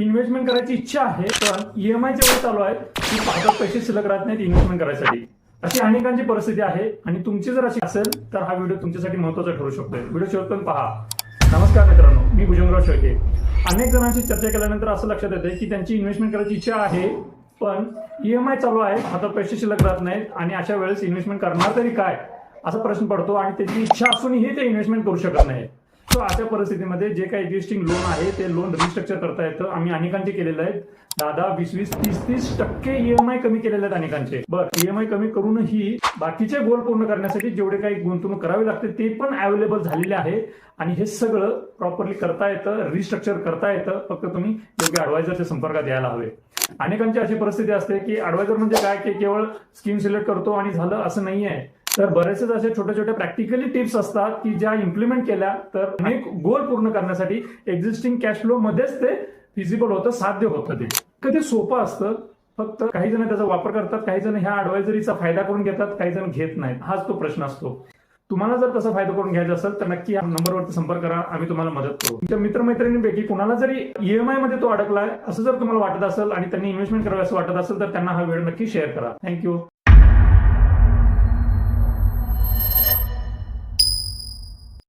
Investment करायची इच्छा आहे पण ईएमआय चे चालू आहे की पाहतात पैसे शिल्लक राहत नाहीत इन्व्हेस्टमेंट करायसाठी. अशी अनेकांची परिस्थिती आहे आणि तुमची जर अशी असेल तर हा व्हिडिओ तुमच्यासाठी महत्त्वाचा ठरू शकतो व्हिडिओ शेवटपर्यंत पहा. नमस्कार मित्रांनो मी भुजंगराव शेळके. अनेक जणांशी चर्चा केल्यानंतर असं लक्षात येते की त्यांची इन्व्हेस्टमेंट करायची इच्छा आहे पण ईएमआय चालू आहे आता पैसे शिल्लक राहत नाहीत आणि अशा वेळेस इन्व्हेस्टमेंट करणार तरी काय असा प्रश्न पडतो आणि त्याची इच्छा असूनही ते इन्व्हेस्टमेंट करू शकत नाही सो अशा परिस्थितीमध्ये जे काही एक्झिस्टिंग लोन आहे ते लोन रिस्ट्रक्चर करता येतं. आम्ही अनेकांचे केलेले आहेत. दहा दहा वीस वीस तीस तीस टक्के ईएमआय कमी केलेले आहेत अनेकांचे. बरं ईएमआय कमी करूनही बाकीचे गोल पूर्ण करण्यासाठी जेवढे काही गुंतवणूक करावी लागते ते पण अवेलेबल झालेले आहे. आणि हे सगळं प्रॉपरली करता येतं रिस्ट्रक्चर करता येतं. फक्त तुम्ही योग्य अडवायझरच्या संपर्कात यायला हवे. अनेकांची अशी परिस्थिती असते की अडवायझर म्हणजे काय? की केवळ स्कीम सिलेक्ट करतो आणि झालं असं नाही आहे तर बरेचसे असे छोटे छोटे प्रॅक्टिकली टिप्स असतात की ज्या इम्प्लिमेंट केल्या तर अनेक गोल पूर्ण करण्यासाठी एक्झिस्टिंग कॅश फ्लो मध्येच ते फिजिबल होतं साध्य होतं ते. कधी सोपं असतं. फक्त काही जण त्याचा वापर करतात काही जण ह्या ऍडवायझरीचा फायदा करून घेतात काही जण घेत नाहीत. हाच तो प्रश्न असतो. तुम्हाला जर तसा फायदा करून घ्यायचा असेल तर नक्की या नंबरवरती संपर्क करा आम्ही तुम्हाला मदत करू. तुमच्या मित्रमैत्रिणींपैकी कुणाला जरी ईएमआयमध्ये तो अडकलाय असं जर तुम्हाला वाटत असेल आणि त्यांनी इन्व्हेस्टमेंट करावी असं वाटत असेल तर त्यांना हा वेळ नक्की शेअर करा. थँक्यू